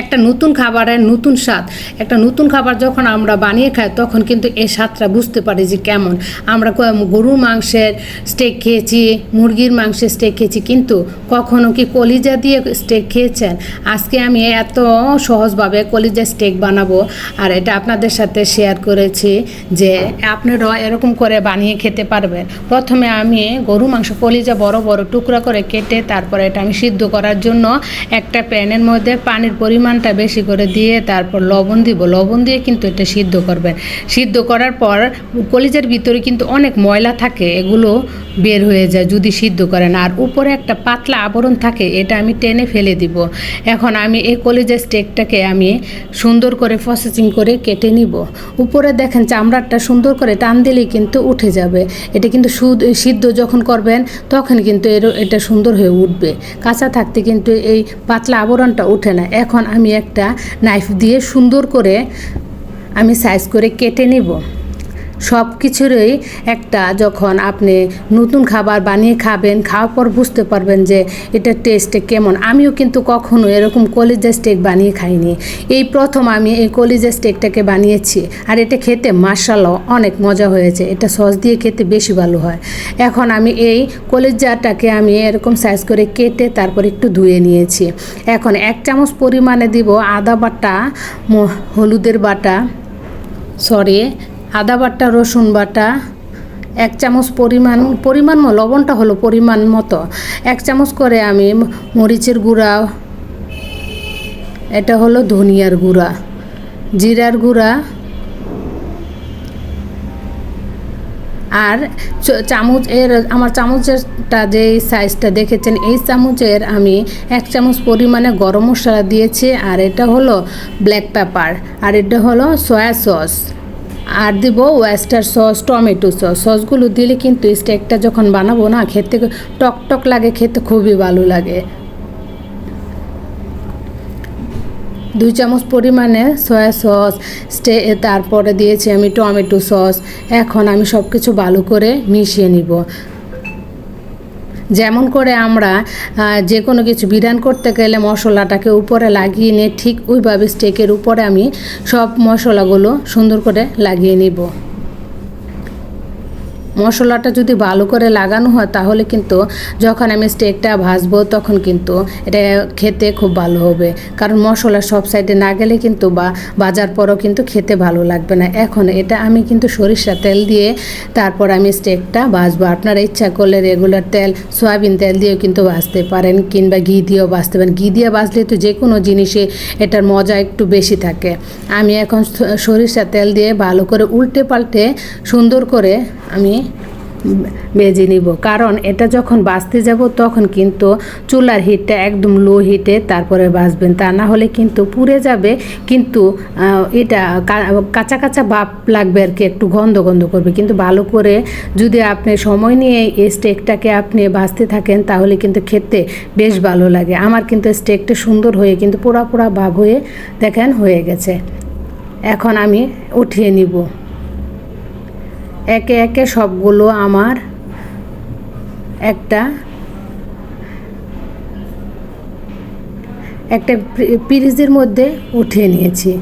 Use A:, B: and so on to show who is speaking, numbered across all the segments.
A: একটা নতুন খাবারের নতুন স্বাদ, একটা নতুন খাবার যখন আমরা বানিয়ে খাই, তখন কিন্তু এই স্বাদটা বুঝতে পারি যে কেমন। আমরা গরুর মাংসের স্টেক খেয়েছি, মুরগির মাংসের স্টেক খেয়েছি, কিন্তু কখনো কি কলিজা দিয়ে স্টেক খেয়েছেন? আজকে আমি এত সহজভাবে কলিজা স্টেক বানাবো, আর এটা আপনাদের সাথে শেয়ার করেছি যে আপনারাও এরকম করে বানিয়ে খেতে পারবেন। প্রথমে আমি গরু মাংস, কলিজা বড় বড় টুকরা করে কেটে তারপরে এটা আমি সিদ্ধ করার জন্য একটা প্যানের মধ্যে পানির পরিমাণটা বেশি করে দিয়ে তারপর লবণ দিব। লবণ দিয়ে কিন্তু এটা সিদ্ধ করবেন। সিদ্ধ করার পর কলিজার ভিতরে কিন্তু অনেক ময়লা থাকে। এগুলো বের হয়ে যায়, যদি সিদ্ধ করেন। আর উপরে একটা পাতলা আবরণ থাকে, এটা আমি টেনে ফেলে দিব। এখন আমি এই কলেজের স্টেকটাকে আমি সুন্দর করে প্রসেসিং করে কেটে নিব। উপরে দেখেন চামড়াটা সুন্দর করে টান দিলেই কিন্তু উঠে যাবে। এটা কিন্তু সিদ্ধ যখন করবেন, তখন কিন্তু এর, এটা সুন্দর হয়ে উঠবে। কাঁচা থাকতে কিন্তু এই পাতলা আবরণটা উঠে না। এখন আমি একটা নাইফ দিয়ে সুন্দর করে আমি সাইজ করে কেটে নিব। সব কিছুরই একটা যখন আপনি নতুন খাবার বানিয়ে খাবেন, খাওয়ার পর বুঝতে পারবেন যে এটা টেস্টে কেমন। আমিও কিন্তু কখনো এরকম কলিজা স্টেক বানিয়ে খাইনি। এই প্রথম আমি এই কলিজা স্টেকটাকে বানিয়েছি আর এটা খেতে মার্শাল্লাহ অনেক মজা হয়েছে। এটা সস দিয়ে খেতে বেশি ভালো হয়। এখন আমি এই কলিজাটাকে আমি এরকম সাইজ করে কেটে তারপর একটু ধুয়ে নিয়েছি। এখন এক চামচ পরিমাণে দিব আদা বাটা হলুদের বাটা সরি আদা বাটা, রসুন বাটা, এক চামচ পরিমাণ পরিমাণ লবণটা হলো পরিমাণ মতো। এক চামচ করে আমি মরিচের গুঁড়া, এটা হলো ধনিয়ার গুঁড়া, জিরার গুঁড়া, আর চামচ এর, আমার চামচেরটা যে সাইজটা দেখেছেন, এই চামচের আমি এক চামচ পরিমাণে গরম মশলা দিয়েছি, আর এটা হলো ব্ল্যাক পেপার, আর এটা হলো সয়া সস। আর দিব ওয়েস্টার সস টমেটো সস সসগুলো দিলে কিন্তু স্টেকটা যখন বানাবো না, খেতে টক টক লাগে, খেতে খুবই ভালো লাগে। দুই চামচ পরিমাণে সয়া সস স্টে তারপরে দিয়েছি আমি টমেটো সস এখন আমি সব কিছু ভালো করে মিশিয়ে নিব। যেমন করে আমরা যে কোনো কিছু বিধান করতে গেলে মশলাটাকে উপরে লাগিয়ে নিয়ে ঠিক ওইভাবে স্টেকের উপরে আমি সব মশলাগুলো সুন্দর করে লাগিয়ে নিব। মশলাটা যদি ভালো করে লাগানো হয়, তাহলে কিন্তু যখন আমি স্টেকটা ভাজবো, তখন কিন্তু এটা খেতে খুব ভালো হবে। কারণ মশলা সব সাইডে না গেলে কিন্তু বা বাজার পরও কিন্তু খেতে ভালো লাগবে না। এখন এটা আমি কিন্তু সরিষা তেল দিয়ে তারপর আমি স্টেকটা ভাজবো। আপনারা ইচ্ছা করলে রেগুলার তেল, সয়াবিন তেল দিয়েও কিন্তু ভাজতে পারেন কিংবা ঘি দিয়েও ভাজতে পারেন। ঘি দিয়ে ভাজলে তো যে কোনো জিনিসে এটার মজা একটু বেশি থাকে। আমি এখন সরিষা তেল দিয়ে ভালো করে উল্টে পাল্টে সুন্দর করে আমি বেজে নিব। কারণ এটা যখন বাঁচতে যাব তখন কিন্তু চুলার হিটটা একদম লো হিটে তারপরে বাঁচবেন। তা না হলে কিন্তু পুড়ে যাবে, কিন্তু এটা কাঁচা কাঁচা ভাব লাগবে আর কি, একটু গন্ধ গন্ধ করবে। কিন্তু ভালো করে যদি আপনি সময় নিয়ে এই স্টেকটাকে আপনি বাঁচতে থাকেন তাহলে কিন্তু খেতে বেশ ভালো লাগে। আমার কিন্তু স্টেকটা সুন্দর হয়ে কিন্তু পোড়া পোড়া ভাব হয়ে, দেখেন হয়ে গেছে। এখন আমি উঠিয়ে নিব। একে একে সবগুলো আমার একটা একটা পিরিজের মধ্যে উঠিয়ে নিয়েছি।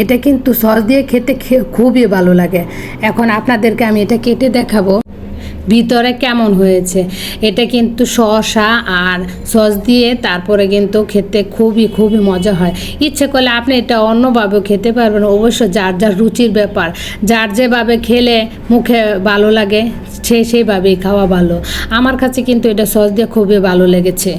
A: এটা কিন্তু সস দিয়ে খেতে খুবই ভালো লাগে। এখন আপনাদেরকে আমি এটা কেটে দেখাবো। ভিতরে কেমন হয়েছে? এটা কিন্তু শসা আর সস দিয়ে তারপরে কিন্তু খেতে খুবই খুবই মজা হয়। ইচ্ছে করলে আপনি এটা অন্যভাবে খেতে পারবেন। অবশ্য যার যার রুচির ব্যাপার, যার যেভাবে খেলে মুখে ভালো লাগে, সে সেইভাবেই খাওয়া ভালো। আমার কাছে কিন্তু এটা সস দিয়ে খুবই ভালো লেগেছে।